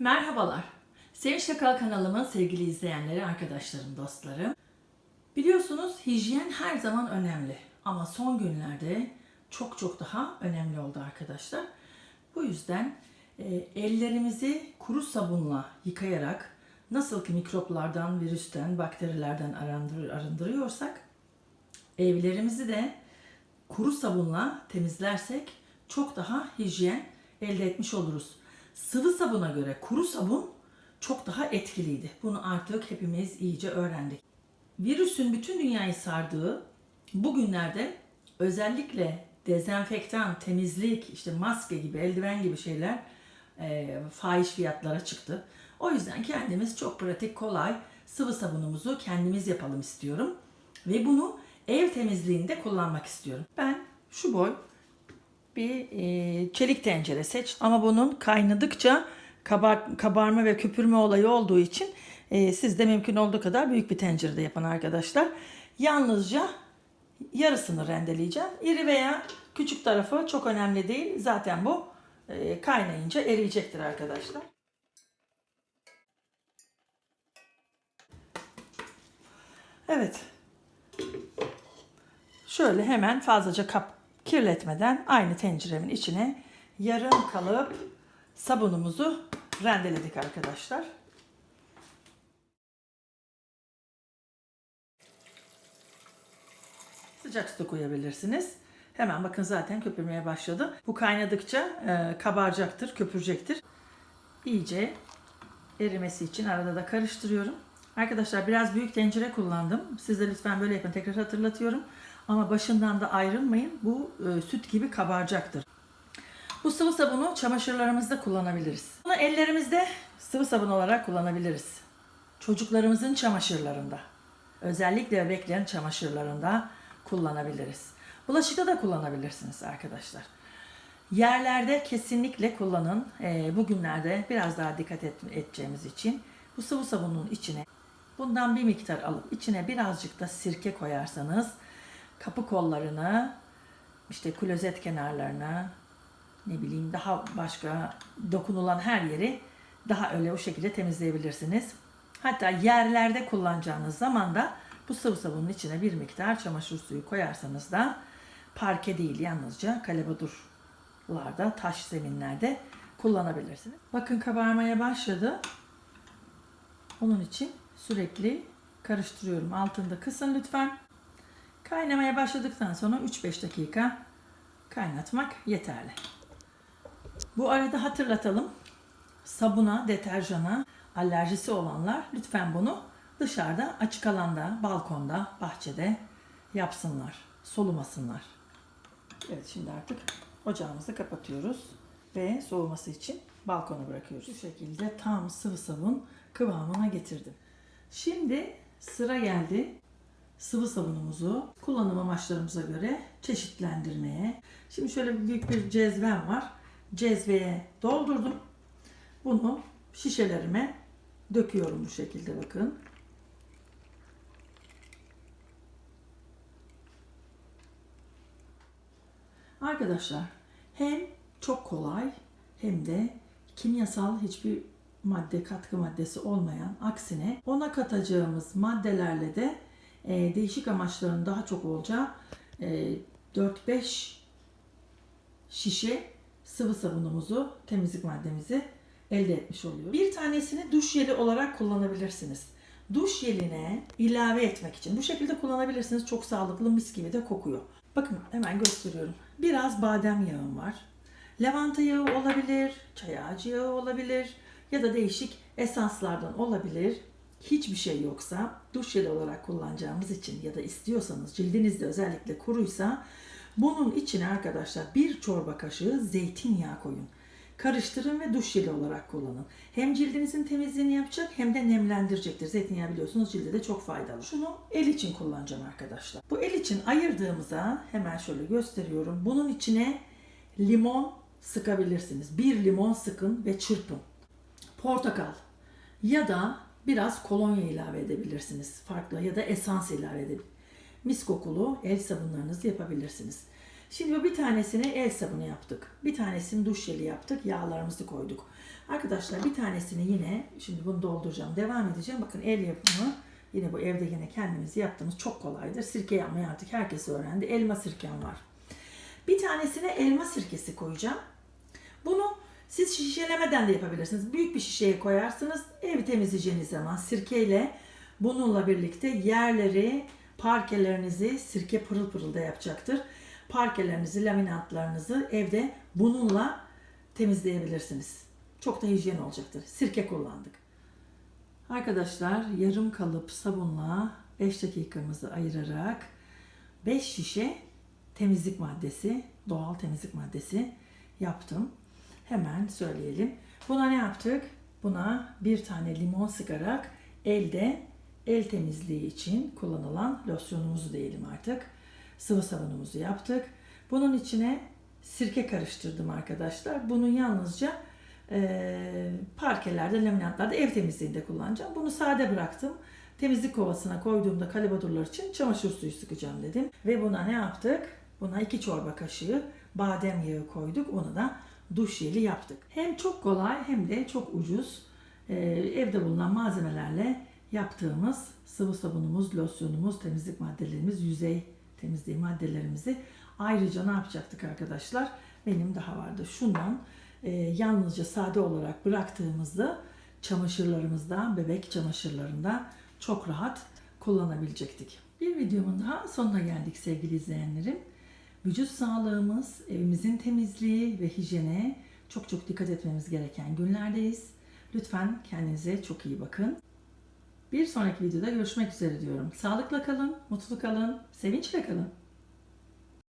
Merhabalar. Sevinç Şakal kanalımın sevgili izleyenleri, arkadaşlarım, dostlarım. Biliyorsunuz hijyen her zaman önemli. Ama son günlerde çok çok daha önemli oldu arkadaşlar. Bu yüzden e, ellerimizi kuru sabunla yıkayarak nasıl ki mikroplardan, virüsten, bakterilerden arındır, arındırıyorsak evlerimizi de kuru sabunla temizlersek çok daha hijyen elde etmiş oluruz. Sıvı sabuna göre kuru sabun çok daha etkiliydi. Bunu artık hepimiz iyice öğrendik. Virüsün bütün dünyayı sardığı bugünlerde özellikle dezenfektan, temizlik, işte maske gibi, eldiven gibi şeyler e, fahiş fiyatlara çıktı. O yüzden kendimiz çok pratik, kolay sıvı sabunumuzu kendimiz yapalım istiyorum. Ve bunu ev temizliğinde kullanmak istiyorum. Ben şu boy bir e, çelik tencere seç. Ama bunun kaynadıkça kabar, kabarma ve köpürme olayı olduğu için e, siz de mümkün olduğu kadar büyük bir tencerede yapın arkadaşlar. Yalnızca yarısını rendeleyeceğim. İri veya küçük tarafı çok önemli değil. Zaten bu e, kaynayınca eriyecektir arkadaşlar. Evet. Şöyle hemen fazlaca kap kirletmeden aynı tenceremin içine yarım kalıp sabunumuzu rendeledik arkadaşlar. Sıcak su koyabilirsiniz. Hemen bakın zaten köpürmeye başladı. Bu kaynadıkça e, kabaracaktır, köpürecektir. İyice erimesi için arada da karıştırıyorum. Arkadaşlar biraz büyük tencere kullandım. Siz de lütfen böyle yapın. Tekrar hatırlatıyorum. Ama başından da ayrılmayın. Bu e, süt gibi kabaracaktır. Bu sıvı sabunu çamaşırlarımızda kullanabiliriz. Bunu ellerimizde sıvı sabun olarak kullanabiliriz. Çocuklarımızın çamaşırlarında, özellikle bebeklerin çamaşırlarında kullanabiliriz. Bulaşıkta da kullanabilirsiniz arkadaşlar. Yerlerde kesinlikle kullanın. E, bugünlerde biraz daha dikkat et, edeceğimiz için bu sıvı sabunun içine bundan bir miktar alıp içine birazcık da sirke koyarsanız kapı kollarını, işte klozet kenarlarına, ne bileyim daha başka dokunulan her yeri daha öyle o şekilde temizleyebilirsiniz. Hatta yerlerde kullanacağınız zaman da bu sıvı sabunun içine bir miktar çamaşır suyu koyarsanız da parke değil yalnızca kalebodurlarda, taş zeminlerde kullanabilirsiniz. Bakın kabarmaya başladı. Onun için sürekli karıştırıyorum. Altında kısın lütfen. Kaynamaya başladıktan sonra 3-5 dakika kaynatmak yeterli. Bu arada hatırlatalım. Sabuna, deterjana alerjisi olanlar lütfen bunu dışarıda, açık alanda, balkonda, bahçede yapsınlar. Solumasınlar. Evet şimdi artık ocağımızı kapatıyoruz ve soğuması için balkona bırakıyoruz. Bu şekilde tam sıvı sabun kıvamına getirdim. Şimdi sıra geldi sıvı sabunumuzu kullanım amaçlarımıza göre çeşitlendirmeye. Şimdi şöyle büyük bir cezvem var. Cezveye doldurdum. Bunu şişelerime döküyorum bu şekilde bakın. Arkadaşlar hem çok kolay hem de kimyasal hiçbir madde katkı maddesi olmayan aksine ona katacağımız maddelerle de e, değişik amaçların daha çok olacağı e, 4-5 şişe sıvı sabunumuzu, temizlik maddemizi elde etmiş oluyor. Bir tanesini duş jeli olarak kullanabilirsiniz. Duş jeline ilave etmek için bu şekilde kullanabilirsiniz. Çok sağlıklı mis gibi de kokuyor. Bakın hemen gösteriyorum. Biraz badem yağım var. Lavanta yağı olabilir, çay ağacı yağı olabilir ya da değişik esanslardan olabilir hiçbir şey yoksa duş jeli olarak kullanacağımız için ya da istiyorsanız cildinizde özellikle kuruysa bunun içine arkadaşlar bir çorba kaşığı zeytinyağı koyun. Karıştırın ve duş jeli olarak kullanın. Hem cildinizin temizliğini yapacak hem de nemlendirecektir. Zeytinyağı biliyorsunuz cilde de çok faydalı. Şunu el için kullanacağım arkadaşlar. Bu el için ayırdığımıza hemen şöyle gösteriyorum. Bunun içine limon sıkabilirsiniz. Bir limon sıkın ve çırpın. Portakal ya da Biraz kolonya ilave edebilirsiniz. Farklı ya da esans ilave edebilirsiniz. Mis kokulu el sabunlarınızı yapabilirsiniz. Şimdi bir tanesini el sabunu yaptık. Bir tanesini duş jeli yaptık. Yağlarımızı koyduk. Arkadaşlar bir tanesini yine şimdi bunu dolduracağım. Devam edeceğim. Bakın el yapımı yine bu evde yine kendimiz yaptığımız çok kolaydır. Sirke yapmayı artık herkes öğrendi. Elma sirkem var. Bir tanesine elma sirkesi koyacağım. Bunu siz şişelemeden de yapabilirsiniz. Büyük bir şişeye koyarsınız. Evi temizleyeceğiniz zaman sirkeyle bununla birlikte yerleri, parkelerinizi sirke pırıl pırıl da yapacaktır. Parkelerinizi, laminatlarınızı evde bununla temizleyebilirsiniz. Çok da hijyen olacaktır. Sirke kullandık. Arkadaşlar yarım kalıp sabunla 5 dakikamızı ayırarak 5 şişe temizlik maddesi, doğal temizlik maddesi yaptım. Hemen söyleyelim. Buna ne yaptık? Buna bir tane limon sıkarak elde el temizliği için kullanılan losyonumuzu diyelim artık. Sıvı sabunumuzu yaptık. Bunun içine sirke karıştırdım arkadaşlar. Bunu yalnızca e, parkelerde, laminatlarda ev temizliğinde kullanacağım. Bunu sade bıraktım. Temizlik kovasına koyduğumda kalibadurlar için çamaşır suyu sıkacağım dedim. Ve buna ne yaptık? Buna iki çorba kaşığı badem yağı koyduk. Onu da duş jeli yaptık. Hem çok kolay hem de çok ucuz e, evde bulunan malzemelerle yaptığımız sıvı sabunumuz, losyonumuz, temizlik maddelerimiz, yüzey temizliği maddelerimizi ayrıca ne yapacaktık arkadaşlar? Benim daha vardı. Şundan e, yalnızca sade olarak bıraktığımızda çamaşırlarımızda, bebek çamaşırlarında çok rahat kullanabilecektik. Bir videomun daha sonuna geldik sevgili izleyenlerim. Vücut sağlığımız, evimizin temizliği ve hijyene çok çok dikkat etmemiz gereken günlerdeyiz. Lütfen kendinize çok iyi bakın. Bir sonraki videoda görüşmek üzere diyorum. Sağlıkla kalın, mutlu kalın, sevinçle kalın.